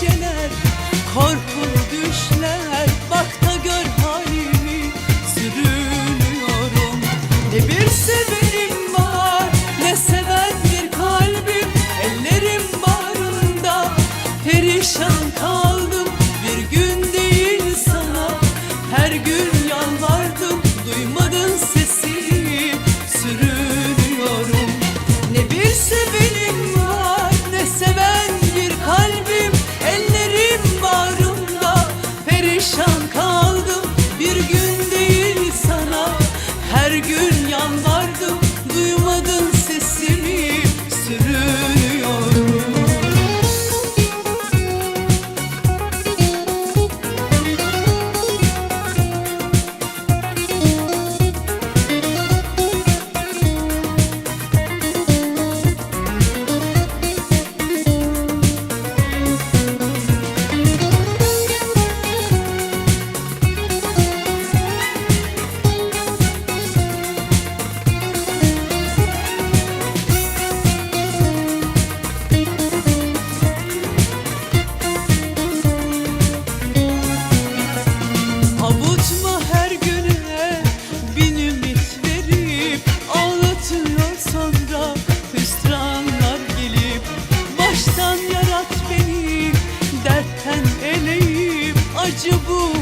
geceler. Kor dünyam vardı Did you boo?